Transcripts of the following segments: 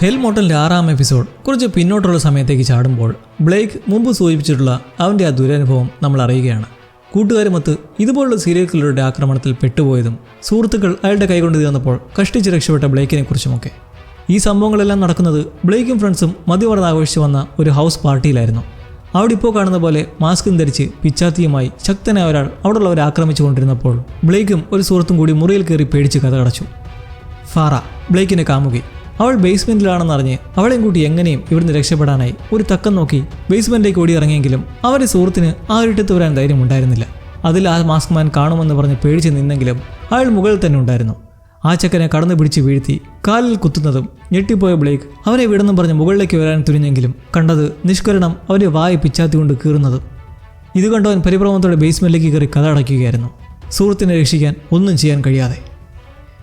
Hell മോട്ടലിന്റെ ആറാം episode കുറച്ച് പിന്നോട്ടുള്ള സമയത്തേക്ക് ചാടുമ്പോൾ ബ്ലേക്ക് മുമ്പ് സൂചിപ്പിച്ചിട്ടുള്ള അവന്റെ ആ ദുരനുഭവം നമ്മൾ അറിയുകയാണ്. കൂട്ടുകാരുമൊത്ത് ഇതുപോലുള്ള സീരിയൽ കില്ലറുടെ ആക്രമണത്തിൽ പെട്ടുപോയതും സുഹൃത്തുക്കൾ അയാളുടെ കൈകൊണ്ട് തീർന്നപ്പോൾ കഷ്ടിച്ച് രക്ഷപ്പെട്ട ബ്ലേക്കിനെ കുറിച്ചുമൊക്കെ ഈ സംഭവങ്ങളെല്ലാം നടക്കുന്നത് ബ്ലേക്കും ഫ്രണ്ട്സും മദ്യവർന്ന് ആഘോഷിച്ച് വന്ന ഒരു ഹൗസ് പാർട്ടിയിലായിരുന്നു അവിടെ ഇപ്പോൾ കാണുന്ന പോലെ മാസ്കും ധരിച്ച് പിച്ചാത്തിയുമായി ശക്തനായ ഒരാൾ അവിടെയുള്ളവരെ ആക്രമിച്ചു കൊണ്ടിരുന്നപ്പോൾ ബ്ലേക്കും ഒരു സുഹൃത്തും കൂടി മുറിയിൽ കയറി പേടിച്ച് കഥ കടച്ചു. ഫാറ ബ്ലേക്കിനെ കാമുകി. അവൾ ബേസ്മെന്റിലാണെന്ന് അറിഞ്ഞ് അവളെയും കൂട്ടി എങ്ങനെയും ഇവിടുന്ന് രക്ഷപ്പെടാനായി. ഒരു തക്കം നോക്കി ബേസ്മെന്റിലേക്ക് ഓടി ഇറങ്ങിയെങ്കിലും അവരുടെ സുഹൃത്തിന് ആ ഇട്ടത്ത് വരാൻ ധൈര്യം ഉണ്ടായിരുന്നില്ല. അതിൽ ആ മാസ്ക് മാൻ കാണുമെന്ന് പറഞ്ഞ് പേടിച്ച് നിന്നെങ്കിലും അയാൾ മുകളിൽ തന്നെ ഉണ്ടായിരുന്നു. ആ ചക്കനെ കടന്നു പിടിച്ച് വീഴ്ത്തി കാലിൽ കുത്തുന്നതും ഞെട്ടിപ്പോയ ബ്ലേക്ക് അവനെ വിടുന്നു പറഞ്ഞ് മുകളിലേക്ക് വരാൻ തുനിഞ്ഞെങ്കിലും കണ്ടത് നിഷ്കരണം അവന്റെ വായ പിച്ചാത്തി കൊണ്ട് കീറുന്നതും. ഇത് കണ്ടവൻ പരിഭ്രമത്തോടെ ബേസ്മെന്റിലേക്ക് കയറി കഥ അടയ്ക്കുകയായിരുന്നു. സുഹൃത്തിനെ രക്ഷിക്കാൻ ഒന്നും ചെയ്യാൻ കഴിയാതെ.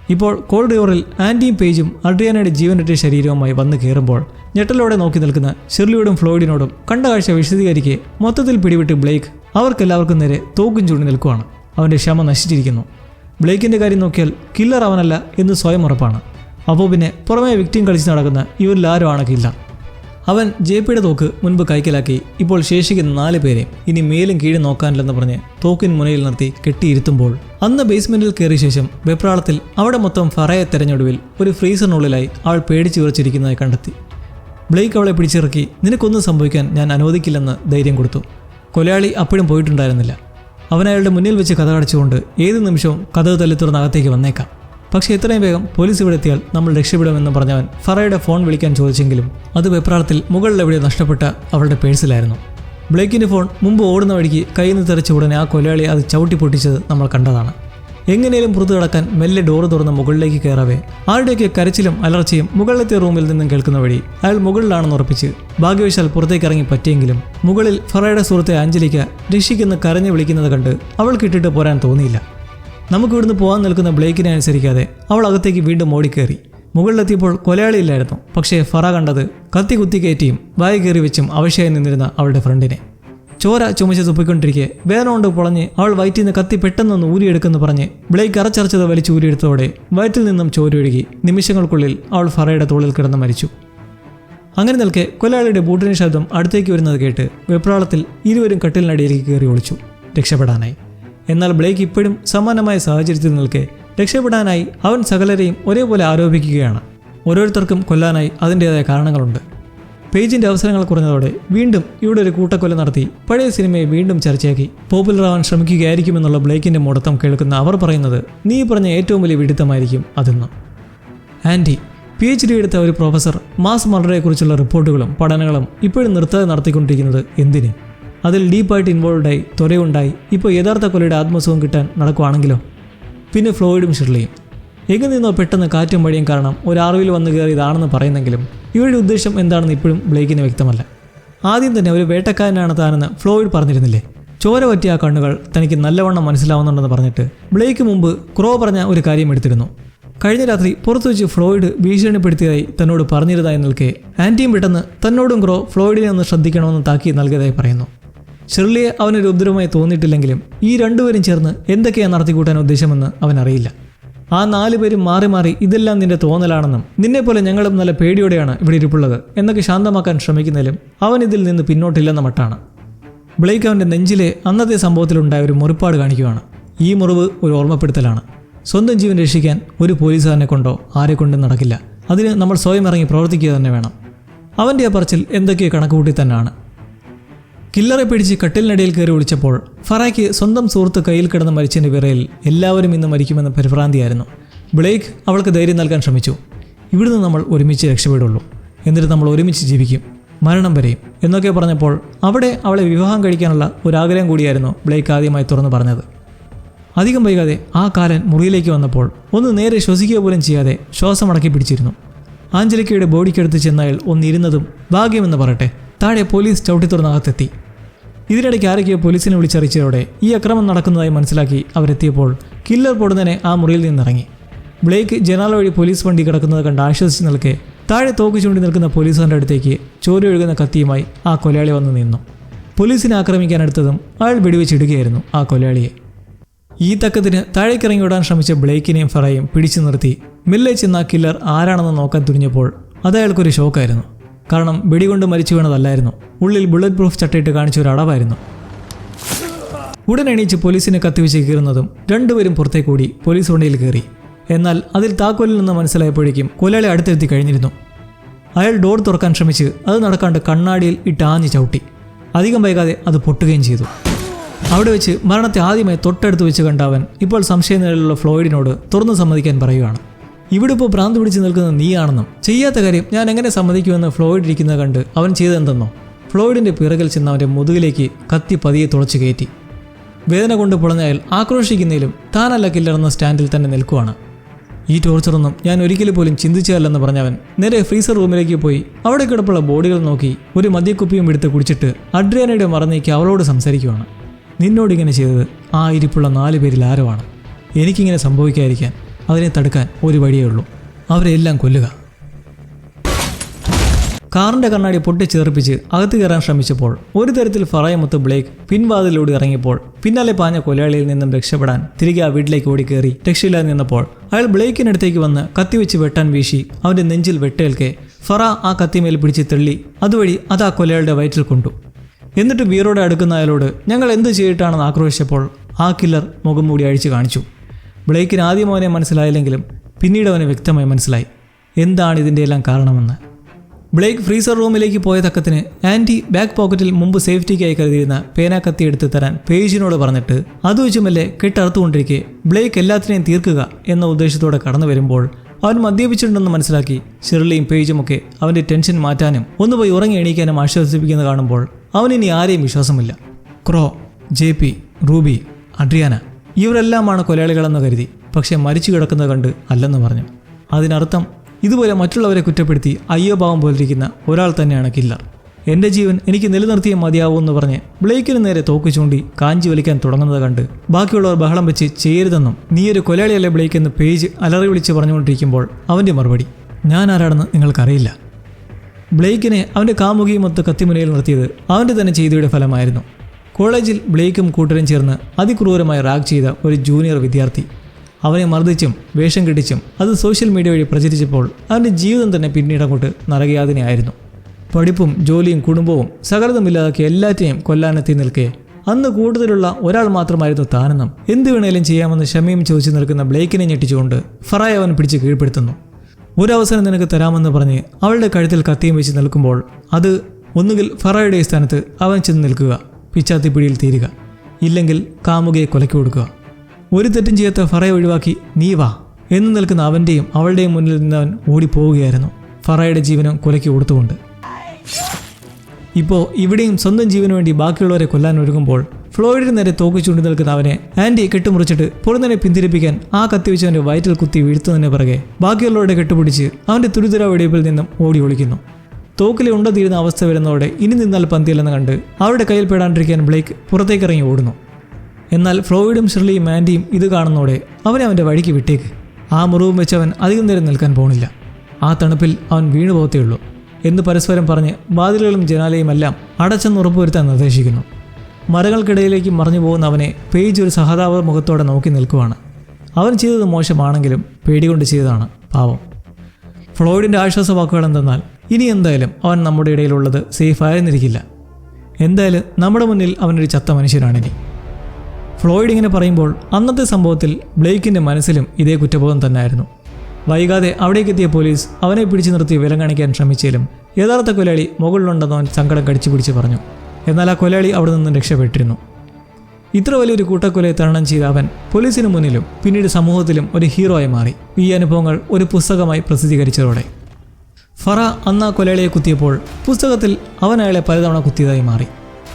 ഇപ്പോൾ കോറിഡോറിൽ ആന്റിയും പേജും അഡ്രിയാനയുടെ ജീവനറ്റ ശരീരവുമായി വന്നു കയറുമ്പോൾ ഞെട്ടലോടെ നോക്കി നിൽക്കുന്ന ഷിർലിയോടും ഫ്ലോയിഡിനോടും കണ്ട കാഴ്ച വിശദീകരിക്കെ മൊത്തത്തിൽ പിടിവിട്ട് ബ്ലേക്ക് അവർക്കെല്ലാവർക്കും നേരെ തോക്കും ചൂണ്ടി നിൽക്കുവാണ്. അവന്റെ ക്ഷമ നശിച്ചിരിക്കുന്നു. ബ്ലേക്കിന്റെ കാര്യം നോക്കിയാൽ കില്ലർ അവനല്ല എന്ന് സ്വയം ഉറപ്പാണ്. അപ്പോൾ പിന്നെ പുറമേ വിക്ടിം കളിച്ച് നടക്കുന്ന ഇവരിൽ ആരും ആണ് കില്ലർ അവൻ ജെ പിയുടെ തോക്ക് മുൻപ് കൈക്കലാക്കി. ഇപ്പോൾ ശേഷിക്കുന്ന നാല് പേരെ ഇനി മേലും കീഴും നോക്കാനില്ലെന്ന് പറഞ്ഞ് തോക്കിൻ മുനയിൽ നിർത്തി കെട്ടിയിരുത്തുമ്പോൾ അന്ന് ബേസ്മെന്റിൽ കയറിയ ശേഷം വെപ്രാളത്തിൽ അവിടെ മൊത്തം ഫറയെ തെരഞ്ഞൊടുവിൽ ഒരു ഫ്രീസറിനുള്ളിലായി അവൾ പേടിച്ചു വിറച്ചിരിക്കുന്നതായി കണ്ടെത്തി. ബ്ലേക്ക് അവളെ പിടിച്ചിറക്കി നിനക്കൊന്നും സംഭവിക്കാൻ ഞാൻ അനുവദിക്കില്ലെന്ന് ധൈര്യം കൊടുത്തു. കൊലയാളി അപ്പോഴും പോയിട്ടുണ്ടായിരുന്നില്ല. അവൻ അയാളുടെ മുന്നിൽ വെച്ച് കഥ അടച്ചുകൊണ്ട് ഏത് നിമിഷവും കഥ തല്ലി അകത്തേക്ക് വന്നേക്കാം. പക്ഷേ എത്രയും വേഗം പോലീസ് ഇവിടെ എത്തിയാൽ നമ്മൾ രക്ഷപ്പെടുമെന്ന് പറഞ്ഞവൻ ഫറയുടെ ഫോൺ വിളിക്കാൻ ചോദിച്ചെങ്കിലും അത് വെപ്രാളത്തിൽ മുകളിൽ എവിടെ നഷ്ടപ്പെട്ട അവളുടെ പേഴ്സിലായിരുന്നു. ബ്ലേക്കിന്റെ ഫോൺ മുമ്പ് ഓടുന്ന വഴിക്ക് കയ്യിൽ നിന്ന് തെറിച്ച ഉടനെ ആ കൊലയാളി അത് ചവിട്ടി പൊട്ടിച്ചത് നമ്മൾ കണ്ടതാണ്. എങ്ങനെയും പുറത്തു കടക്കാൻ മെല്ലെ ഡോറ് തുറന്ന് മുകളിലേക്ക് കയറവേ. ആരുടെയൊക്കെ കരച്ചിലും അലർച്ചയും മുകളിലത്തെ റൂമിൽ നിന്നും കേൾക്കുന്ന വഴി അയാൾ മുകളിലാണെന്ന് ഉറപ്പിച്ച് ഭാഗ്യവശാൽ പുറത്തേക്ക് ഇറങ്ങി പറ്റിയെങ്കിലും മുകളിൽ ഫറയുടെ സുഹൃത്തെ അഞ്ജലിക്ക രക്ഷിക്കുന്ന കരഞ്ഞു വിളിക്കുന്നത് കണ്ട് അവൾക്ക് ഇട്ടിട്ട് പോരാൻ തോന്നിയില്ല. നമുക്ക് ഇവിടുന്ന് പോകാൻ നിൽക്കുന്ന ബ്ലേക്കിനെ അനുസരിക്കാതെ അവൾ അകത്തേക്ക് വീണ്ടും ഓടിക്കേറി. മുകളിലെത്തിയപ്പോൾ കൊലയാളിയില്ലായിരുന്നു പക്ഷേ ഫറ കണ്ടത് കത്തി കുത്തി കയറ്റിയും വായ കയറി വെച്ചും അവശയായി നിന്നിരുന്ന അവളുടെ ഫ്രണ്ടിനെ. ചോര ചുമച്ച് തുപ്പിക്കൊണ്ടിരിക്കെ വേദന കൊണ്ട് പൊളഞ്ഞ് അവൾ വയറ്റിൽ നിന്ന് കത്തി പെട്ടെന്നൊന്ന് ഊരിയെടുക്കുന്നു പറഞ്ഞ് ബ്ലേക്ക് അറച്ചറച്ചത് വലിച്ചു ഊരിയെടുത്തതോടെ വയറ്റിൽ നിന്നും ചോരൊഴുകി നിമിഷങ്ങൾക്കുള്ളിൽ അവൾ ഫറയുടെ തോളിൽ കിടന്ന് മരിച്ചു. അങ്ങനെ നിൽക്കെ കൊലയാളിയുടെ ബൂട്ടിന് ശബ്ദം അടുത്തേക്ക് വരുന്നത് കേട്ട് വെപ്രാളത്തിൽ ഇരുവരും കട്ടിലിനടിയിലേക്ക് കയറി ഒളിച്ചു. രക്ഷപ്പെടാനായി. എന്നാൽ ബ്ലേക്ക് ഇപ്പോഴും സമാനമായ സാഹചര്യത്തിൽ നിൽക്കെ രക്ഷപ്പെടാനായി അവൻ സകലരെയും ഒരേപോലെ ആരോപിക്കുകയാണ്. ഓരോരുത്തർക്കും കൊല്ലാനായി അതിന്റേതായ കാരണങ്ങളുണ്ട്. പേജിന്റെ അവസരങ്ങൾ കുറഞ്ഞതോടെ വീണ്ടും ഇവിടെ ഒരു കൂട്ടക്കൊല നടത്തി പഴയ സിനിമയെ വീണ്ടും ചർച്ചയാക്കി. പോപ്പുലർ ആവാൻ ശ്രമിക്കുകയായിരിക്കുമെന്നുള്ള ബ്ലേക്കിന്റെ മുടത്തം കേൾക്കുന്ന അവർ പറയുന്നത് നീ പറഞ്ഞ ഏറ്റവും വലിയ വിഡിത്തമായിരിക്കും അതെന്ന്. ആന്റി പി എച്ച് ഡി എടുത്ത ഒരു പ്രൊഫസർ മാസ് മർഡറെക്കുറിച്ചുള്ള റിപ്പോർട്ടുകളും പഠനങ്ങളും ഇപ്പോഴും നിർത്താതെ നടത്തിക്കൊണ്ടിരിക്കുന്നത് എന്തിന്? അതിൽ ഡീപ്പായിട്ട് ഇൻവോൾവായി തുരയുണ്ടായി ഇപ്പോൾ യഥാർത്ഥ കൊലയുടെ ആത്മസുഖം കിട്ടാൻ നടക്കുവാണെങ്കിലോ? പിന്നെ ഫ്ലോയിഡും ഷിർലിയും. എങ്ങു നിന്നോ പെട്ടെന്ന് കാറ്റും വഴിയും കാരണം ഒരു അറിവിൽ വന്നു കയറിയതാണെന്ന് പറയുന്നെങ്കിലും ഇവരുടെ ഉദ്ദേശം എന്താണെന്ന് ഇപ്പോഴും ബ്ലേക്കിന് വ്യക്തമല്ല. ആദ്യം തന്നെ ഒരു വേട്ടക്കാരനാണ് താനെന്ന് ഫ്ലോയിഡ് പറഞ്ഞിരുന്നില്ലേ? ചോര പറ്റിയ ആ കണ്ണുകൾ തനിക്ക് നല്ലവണ്ണം മനസ്സിലാവുന്നുണ്ടെന്ന് പറഞ്ഞിട്ട് ബ്ലേക്ക് മുമ്പ് ക്രോ പറഞ്ഞ ഒരു കാര്യം എടുത്തിരുന്നു. കഴിഞ്ഞ രാത്രി പുറത്തു വെച്ച് ഫ്ലോയിഡ് ഭീഷണിപ്പെടുത്തിയതായി തന്നോട് പറഞ്ഞിരുന്നതായി നിൽക്കെ ആന്റിയും പെട്ടെന്ന് തന്നോടും ക്രോ ഫ്ലോയിഡിനെ ഒന്ന് ശ്രദ്ധിക്കണമെന്ന് താക്കി നൽകിയതായി പറയുന്നു. ഷെർലിയെ അവനൊരു ഉപദ്രവമായി തോന്നിയിട്ടില്ലെങ്കിലും ഈ രണ്ടുപേരും ചേർന്ന് എന്തൊക്കെയാണ് നടത്തിക്കൂട്ടാൻ ഉദ്ദേശമെന്ന് അവനറിയില്ല. ആ നാലു പേരും മാറി മാറി ഇതെല്ലാം നിന്റെ തോന്നലാണെന്നും നിന്നെപ്പോലെ ഞങ്ങളും നല്ല പേടിയോടെയാണ് ഇവിടെ ഇരിപ്പുള്ളത് എന്നൊക്കെ ശാന്തമാക്കാൻ ശ്രമിക്കുന്നതിലും അവൻ ഇതിൽ നിന്ന് പിന്നോട്ടില്ലെന്ന മട്ടാണ്. ബ്ലേക്ക് അവന്റെ നെഞ്ചിലെ അന്നത്തെ സംഭവത്തിലുണ്ടായ ഒരു മുറിപ്പാട് കാണിക്കുകയാണ്. ഈ മുറിവ് ഒരു ഓർമ്മപ്പെടുത്തലാണ്. സ്വന്തം ജീവൻ രക്ഷിക്കാൻ ഒരു പോലീസുകാരനെ കൊണ്ടോ ആരെ കൊണ്ടും നടക്കില്ല. അതിന് നമ്മൾ സ്വയം ഇറങ്ങി പ്രവർത്തിക്കുക തന്നെ വേണം. അവന്റെ ആ പറച്ചിൽ എന്തൊക്കെയോ കണക്കുകൂട്ടി തന്നെയാണ്. കില്ലറെ പിടിച്ച് കട്ടിലിനടിയിൽ കയറി ഒളിച്ചപ്പോൾ ഫറായ്ക്ക് സ്വന്തം സുഹൃത്ത് കയ്യിൽ കിടന്ന് മരിച്ചതിന്റെ വിറയിൽ എല്ലാവരും ഇന്ന് മരിക്കുമെന്ന പരിഭ്രാന്തിയായിരുന്നു. ബ്ലേക്ക് അവൾക്ക് ധൈര്യം നൽകാൻ ശ്രമിച്ചു. ഇവിടുന്ന് നമ്മൾ ഒരുമിച്ച് രക്ഷപ്പെടുള്ളൂ. എന്നിട്ട് നമ്മൾ ഒരുമിച്ച് ജീവിക്കും. മരണം വരെയും. എന്നൊക്കെ പറഞ്ഞപ്പോൾ അവിടെ അവളെ വിവാഹം കഴിക്കാനുള്ള ഒരാഗ്രഹം കൂടിയായിരുന്നു ബ്ലേക്ക് ആദ്യമായി തുറന്നു പറഞ്ഞത്. അധികം വൈകാതെ ആ കാലൻ മുറിയിലേക്ക് വന്നപ്പോൾ ഒന്ന് നേരെ ശ്വസിക്കുക പോലും ചെയ്യാതെ ശ്വാസം അടക്കി പിടിച്ചിരുന്നു. ആഞ്ചലിക്കയുടെ ബോഡിക്കടുത്ത് ചെന്നയാൾ ഒന്നിരുന്നതും ഭാഗ്യമെന്ന് പറയട്ടെ. താഴെ പോലീസ് ചവിട്ടി തുറന്നകത്തെത്തി ഇതിനിടയ്ക്ക് ആരൊക്കെയോ പോലീസിനെ വിളിച്ചറിയിച്ചതോടെ ഈ അക്രമം നടക്കുന്നതായി മനസ്സിലാക്കി അവരെത്തിയപ്പോൾ കില്ലർ പൊടുന്നനെ ആ മുറിയിൽ നിന്നിറങ്ങി. ബ്ലേക്ക് ജനാല വഴി പോലീസ് വണ്ടി കിടക്കുന്നത് കണ്ട് ആശ്വസിച്ച് നിൽക്കെ താഴെ തോക്ക് ചൂണ്ടി നിൽക്കുന്ന പോലീസുകാരുടെ അടുത്തേക്ക് ചോര ഒഴുകുന്ന കത്തിയുമായി ആ കൊലയാളി വന്ന് നിന്നു. പോലീസിനെ ആക്രമിക്കാനെടുത്തതും അയാൾ വെടിവെച്ചിടുകയായിരുന്നു ആ കൊലയാളിയെ. ഈ തക്കത്തിന് താഴേക്കിറങ്ങി വിടാൻ ശ്രമിച്ച ബ്ലേക്കിനെയും ഫറയും പിടിച്ചു നിർത്തി. മെല്ലെ ചെന്ന കില്ലർ ആരാണെന്ന് നോക്കാൻ തുനിഞ്ഞപ്പോൾ അത് അയാൾക്കൊരു ഷോക്കായിരുന്നു കാരണം വെടികൊണ്ട് മരിച്ചു വീണതല്ലായിരുന്നു. ഉള്ളിൽ ബുള്ളറ്റ് പ്രൂഫ് ചട്ടയിട്ട് കാണിച്ച ഒരു അടവായിരുന്നു. ഉടൻ എണീച്ച് പോലീസിനെ കത്തിവെച്ച് കീറുന്നതും രണ്ടുപേരും പുറത്തേക്ക് കൂടി പോലീസ് വണ്ടിയിൽ കയറി. എന്നാൽ അതിൽ താക്കോലിൽ നിന്ന് മനസ്സിലായപ്പോഴേക്കും കൊലയാളി അടുത്തെത്തി കഴിഞ്ഞിരുന്നു. അയാൾ ഡോർ തുറക്കാൻ ശ്രമിച്ച് അത് നടക്കാണ്ട് കണ്ണാടിയിൽ ഇട്ടാഞ്ഞ് ചവിട്ടി. അധികം വൈകാതെ അത് പൊട്ടുകയും ചെയ്തു. അവിടെ വെച്ച് മരണത്തെ ആദ്യമായി തൊട്ടടുത്ത് വെച്ച് കണ്ട അവൻ ഇപ്പോൾ സംശയനിലയിലുള്ള ഫ്ലോയിഡിനോട് തുറന്നു സമ്മതിക്കാൻ പറയുകയാണ്. ഇവിടെ ഇപ്പോൾ ഭ്രാന്ത് പിടിച്ച് നിൽക്കുന്നത് നീയാണെന്നും ചെയ്യാത്ത കാര്യം ഞാൻ എങ്ങനെ സമ്മതിക്കുമെന്ന് ഫ്ലോയിഡ് ഇരിക്കുന്നത് കണ്ട് അവൻ ചെയ്തെന്തെന്നോ ഫ്ലോയിഡിന്റെ പിറകിൽ ചെന്ന് അവന്റെ മുതുകിലേക്ക് കത്തി പതിയെ തുളച്ചു കയറ്റി. വേദന കൊണ്ട് പുളഞ്ഞയാൽ ആക്രോശിക്കുന്നതിലും താനല്ല കില്ലറെന്ന സ്റ്റാൻഡിൽ തന്നെ നിൽക്കുവാണ്. ഈ ടോർച്ചറൊന്നും ഞാൻ ഒരിക്കലും പോലും ചിന്തിച്ചതല്ലെന്ന് പറഞ്ഞവൻ നേരെ ഫ്രീസർ റൂമിലേക്ക് പോയി അവിടെ കിടപ്പുള്ള ബോഡികൾ നോക്കി ഒരു മദ്യക്കുപ്പിയും എടുത്ത് കുടിച്ചിട്ട് അഡ്രിയാനയുടെ മറന്നേക്ക് അവളോട് സംസാരിക്കുവാണ്. നിന്നോടിങ്ങനെ ചെയ്തത് ആ ഇരിപ്പുള്ള നാല് പേരിൽ ആരുമാണ് എനിക്കിങ്ങനെ സംഭവിക്കാതിരിക്കാൻ അതിനെ തടുക്കാൻ ഒരു വഴിയേ ഉള്ളൂ. അവരെല്ലാം കൊല്ലുക. കാറിന്റെ കണ്ണാടി പൊട്ടിച്ചേർപ്പിച്ച് അകത്ത് കയറാൻ ശ്രമിച്ചപ്പോൾ ഒരു തരത്തിൽ ഫറയമൊത്ത് ബ്ലേക്ക് പിൻവാതിലൂടെ ഇറങ്ങിയപ്പോൾ പിന്നാലെ പാഞ്ഞ കൊലയാളിയിൽ നിന്നും രക്ഷപ്പെടാൻ തിരികെ ആ വീട്ടിലേക്ക് ഓടിക്കേറി രക്ഷയില്ലാതെ നിന്നപ്പോൾ അയാൾ ബ്ലേക്കിനടുത്തേക്ക് വന്ന് കത്തിവെച്ച് വെട്ടാൻ വീശി അവന്റെ നെഞ്ചിൽ വെട്ടേൽക്കെ ഫറ ആ കത്തിമേൽ പിടിച്ച് തള്ളി. അതുവഴി അത് ആ കൊലയാളുടെ വയറ്റിൽ കൊണ്ടു. എന്നിട്ട് വീറോടെ അടുക്കുന്ന അയാളോട് ഞങ്ങൾ എന്ത് ചെയ്തിട്ടാണെന്ന് ആക്രോശിച്ചപ്പോൾ ആ കില്ലർ മുഖം മൂടി അഴിച്ചു കാണിച്ചു. ബ്ലേക്കിന് ആദ്യം അവനെ മനസ്സിലായില്ലെങ്കിലും പിന്നീട് അവന് വ്യക്തമായി മനസ്സിലായി. എന്താണ് ഇതിന്റെ എല്ലാം കാരണമെന്ന്? ബ്ലേക്ക് ഫ്രീസർ റൂമിലേക്ക് പോയ തക്കത്തിന് ആന്റി ബാക്ക് പോക്കറ്റിൽ മുമ്പ് സേഫ്റ്റിക്കായി കരുതിയിരുന്ന പേന കത്തി എടുത്ത് തരാൻ പേജിനോട് പറഞ്ഞിട്ട് അത് വെച്ചുമല്ലേ കെട്ടറുത്തുകൊണ്ടിരിക്കെ ബ്ലേക്ക് എല്ലാത്തിനെയും തീർക്കുക എന്ന ഉദ്ദേശത്തോടെ കടന്നു വരുമ്പോൾ അവൻ മദ്യപിച്ചിട്ടുണ്ടെന്ന് മനസ്സിലാക്കി ഷെർലിയും പേജുമൊക്കെ അവന്റെ ടെൻഷൻ മാറ്റാനും ഒന്ന് പോയി ഉറങ്ങി എണീക്കാനും ആശ്വസിപ്പിക്കുന്നത് കാണുമ്പോൾ അവനിനി ആരെയും വിശ്വാസമില്ല. Crow J P Ruby Adriana ഇവരെല്ലാമാണ് കൊലയാളികളെന്ന് കരുതി പക്ഷേ മരിച്ചു കിടക്കുന്നത് കണ്ട് അല്ലെന്ന് പറഞ്ഞു. അതിനർത്ഥം ഇതുപോലെ മറ്റുള്ളവരെ കുറ്റപ്പെടുത്തി അയ്യോ ഭാവം പോലിരിക്കുന്ന ഒരാൾ തന്നെയാണ് കില്ലർ എന്റെ ജീവൻ എനിക്ക് നിലനിർത്തിയേ മതിയാവൂ എന്ന് പറഞ്ഞ് ബ്ലേക്കിന് നേരെ തോക്ക് ചൂണ്ടി കാഞ്ചി വലിക്കാൻ തുടങ്ങുന്നത് കണ്ട് ബാക്കിയുള്ളവർ ബഹളം വെച്ച് ചെയ്യരുതെന്നും നീ ഒരു കൊലയാളിയല്ലേ ബ്ലേക്ക് എന്ന് പേജ് അലറി വിളിച്ച് പറഞ്ഞുകൊണ്ടിരിക്കുമ്പോൾ അവന്റെ മറുപടി ഞാൻ ആരാണെന്ന് നിങ്ങൾക്കറിയില്ല. ബ്ലേക്കിനെ അവന്റെ അവന്റെ കാമുകിയുമൊത്ത് കത്തിമുനയിൽ നിർത്തിയത് അവന്റെ തന്നെ ചെയ്തിയുടെ ഫലമായിരുന്നു. കോളേജിൽ ബ്ലേക്കും കൂട്ടരും ചേർന്ന് അതിക്രൂരമായി റാഗ് ചെയ്ത ഒരു ജൂനിയർ വിദ്യാർത്ഥി. അവനെ മർദ്ദിച്ചും വേഷം കെട്ടിച്ചും അത് സോഷ്യൽ മീഡിയ വഴി പ്രചരിച്ചപ്പോൾ അവന്റെ ജീവിതം തന്നെ പിന്നീട് അങ്ങോട്ട് നരകയാതനയായിരുന്നു പഠിപ്പും ജോലിയും കുടുംബവും സകലതുമില്ലാതാക്കി എല്ലാറ്റിനെയും കൊല്ലാനെത്തി നിൽക്കെ. അന്ന് കൂടുതലുള്ള ഒരാൾ മാത്രമായിരുന്നു താനെന്നും എന്ത് വേണേലും ചെയ്യാമെന്ന് ക്ഷമയും ചോദിച്ചു നിൽക്കുന്ന ബ്ലേക്കിനെ ഞെട്ടിച്ചുകൊണ്ട് ഫറായ് അവൻ പിടിച്ച് കീഴ്പ്പെടുത്തുന്നു. ഒരവസരം നിനക്ക് തരാമെന്ന് പറഞ്ഞ് അവളുടെ കഴുത്തിൽ കത്തിയും വെച്ച് നിൽക്കുമ്പോൾ അത് ഒന്നുകിൽ ഫറായുടെ സ്ഥാനത്ത് അവൻ ചെന്ന് നിൽക്കുക. പിച്ചാത്തിപ്പിടിയിൽ തീരുക. ഇല്ലെങ്കിൽ കാമുകയെ കൊലക്കി കൊടുക്കുക. ഒരു തെറ്റും ചെയ്യാത്ത ഫറയെ ഒഴിവാക്കി നീ വാ എന്ന് നിൽക്കുന്ന അവന്റെയും അവളുടെയും മുന്നിൽ നിന്നവൻ ഓടിപ്പോവുകയായിരുന്നു. ഫറയുടെ ജീവനും കൊലക്കി കൊടുത്തുകൊണ്ട്. ഇപ്പോൾ ഇവിടെയും സ്വന്തം ജീവന് വേണ്ടി ബാക്കിയുള്ളവരെ കൊല്ലാൻ ഒരുങ്ങുമ്പോൾ ഫ്ലോയിഡിന് നേരെ തോക്ക് ചൂണ്ടി നിൽക്കുന്ന അവനെ ആന്റി കെട്ടുമുറിച്ചിട്ട് പൊടുന്നനെ പിന്തിരിപ്പിക്കാൻ ആ കത്തി വെച്ചവന്റെ വയറ്റിൽ കുത്തി വീഴ്ത്തുന്നതിന് പിറകെ ബാക്കിയുള്ളവരുടെ കെട്ടുപിടിച്ച് അവന്റെ തുരുതുര വെടിവെപ്പിൽ നിന്നും ഓടി ഒളിക്കുന്നു. തോക്കിലെ ഉണ്ട തീരുന്ന അവസ്ഥ വരുന്നതോടെ ഇനി നിന്നാൽ പന്തിയല്ലെന്ന് കണ്ട് അവരുടെ കയ്യിൽ പെടാണ്ടിരിക്കാൻ ബ്ലേക്ക് പുറത്തേക്കിറങ്ങി ഓടുന്നു. എന്നാൽ ഫ്ലോയിഡും ഷിർലിയും മാൻഡിയും ഇത് കാണുന്നതോടെ അവനെ അവന്റെ വഴിക്ക് വിട്ടേക്ക്. ആ മുറിവും വെച്ച് അവൻ അധികം നേരം നിൽക്കാൻ പോണില്ല. ആ തണുപ്പിൽ അവൻ വീണു പോകത്തേയുള്ളൂ എന്ന് പരസ്പരം പറഞ്ഞ് വാതിലുകളും ജനാലയും എല്ലാം അടച്ചെന്ന് ഉറപ്പുവരുത്താൻ നിർദ്ദേശിക്കുന്നു. മരങ്ങൾക്കിടയിലേക്ക് മറഞ്ഞു പോകുന്ന അവനെ പേജ് ഒരു സഹതാപ മുഖത്തോടെ നോക്കി നിൽക്കുവാണ്. അവൻ ചെയ്തത് മോശമാണെങ്കിലും പേടികൊണ്ട് ചെയ്തതാണ് പാവം. ഫ്ലോയിഡിന്റെ ആശ്വാസ വാക്കുകൾ എന്തെന്നാൽ ഇനി എന്തായാലും അവൻ നമ്മുടെ ഇടയിലുള്ളത് സേഫ് ആയിരുന്നിരിക്കില്ല. എന്തായാലും നമ്മുടെ മുന്നിൽ അവനൊരു ചത്ത മനുഷ്യനാണിനി ഫ്ലോയിഡ് ഇങ്ങനെ പറയുമ്പോൾ അന്നത്തെ സംഭവത്തിൽ ബ്ലേക്കിന്റെ മനസ്സിലും ഇതേ കുറ്റബോധം തന്നെയായിരുന്നു വൈകാതെ അവിടേക്കെത്തിയ പോലീസ് അവനെ പിടിച്ചു നിർത്തി വിലം കാണിക്കാൻ ശ്രമിച്ചാലും യഥാർത്ഥ കൊലയാളി മുകളിലുണ്ടെന്ന് അവൻ സങ്കടം കടിച്ചു പിടിച്ച് പറഞ്ഞു. എന്നാൽ ആ കൊലയാളി അവിടെ നിന്ന് രക്ഷപ്പെട്ടിരുന്നു. ഇത്ര വലിയൊരു കൂട്ടക്കൊലയെ തരണം ചെയ്ത അവൻ പോലീസിന് മുന്നിലും പിന്നീട് സമൂഹത്തിലും ഒരു ഹീറോയായി മാറി. ഈ അനുഭവങ്ങൾ ഒരു പുസ്തകമായി പ്രസിദ്ധീകരിച്ചതോടെ. ഫറ അന്ന് ആ കൊലയാളിയെ കുത്തിയപ്പോൾ പുസ്തകത്തിൽ അവൻ അയാളെ പലതവണ കുത്തിയതായി മാറി.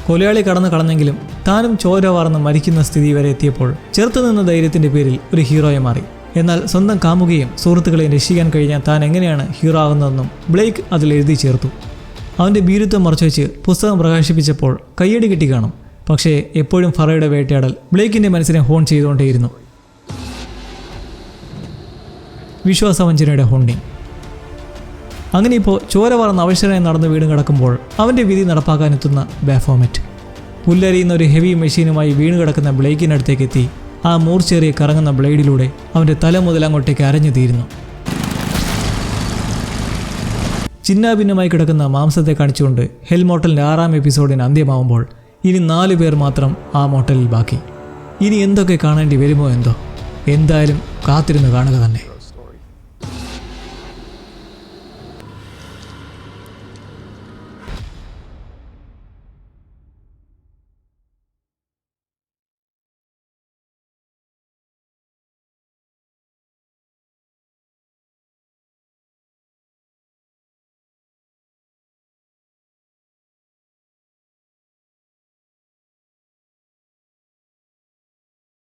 കൊലയാളി കടന്നു കളഞ്ഞെങ്കിലും താനും ചോര വാർന്ന് മരിക്കുന്ന സ്ഥിതി വരെ എത്തിയപ്പോൾ ചെറുത്തുനിന്ന ധൈര്യത്തിന്റെ പേരിൽ ഒരു ഹീറോയെ മാറി. എന്നാൽ സ്വന്തം കാമുകയും സുഹൃത്തുക്കളെയും രക്ഷിക്കാൻ കഴിഞ്ഞാൽ താൻ എങ്ങനെയാണ് ഹീറോ ആകുന്നതെന്നും ബ്ലേക്ക് അതിൽ എഴുതി ചേർത്തു. അവന്റെ ഭീരുത്വം മറച്ചുവെച്ച് പുസ്തകം പ്രകാശിപ്പിച്ചപ്പോൾ കയ്യടി കിട്ടി കാണും. പക്ഷേ എപ്പോഴും ഫറയുടെ വേട്ടയാടൽ ബ്ലേക്കിന്റെ മനസ്സിനെ ഹോൺ ചെയ്തുകൊണ്ടേയിരുന്നു. വിശ്വാസവഞ്ചനയുടെ ഹോണ്ടിങ് അങ്ങനെ ഇപ്പോൾ ചോര വളർന്ന അവശരായി നടന്ന് വീടും കിടക്കുമ്പോൾ അവന്റെ വിധി നടപ്പാക്കാനെത്തുന്ന ബാഫോമെറ്റ് പുല്ലരിയുന്ന ഒരു ഹെവി മെഷീനുമായി വീണ് കിടക്കുന്ന ബ്ലേക്കിനടുത്തേക്ക് എത്തി. ആ മൂർച്ചേറിയ കറങ്ങുന്ന ബ്ലേഡിലൂടെ അവന്റെ തല മുതൽ അങ്ങോട്ടേക്ക് അരഞ്ഞു തീരുന്നു. ചിന്നാഭിന്നമായി കിടക്കുന്ന മാംസത്തെ കാണിച്ചുകൊണ്ട് ഹെൽ മോട്ടലിന്റെ ആറാം എപ്പിസോഡിന് അന്ത്യമാവുമ്പോൾ ഇനി നാല് പേർ മാത്രം ആ മോട്ടലിൽ ബാക്കി. ഇനി എന്തൊക്കെ കാണേണ്ടി വരുമോ എന്തോ? എന്തായാലും കാത്തിരുന്ന് കാണുക തന്നെ.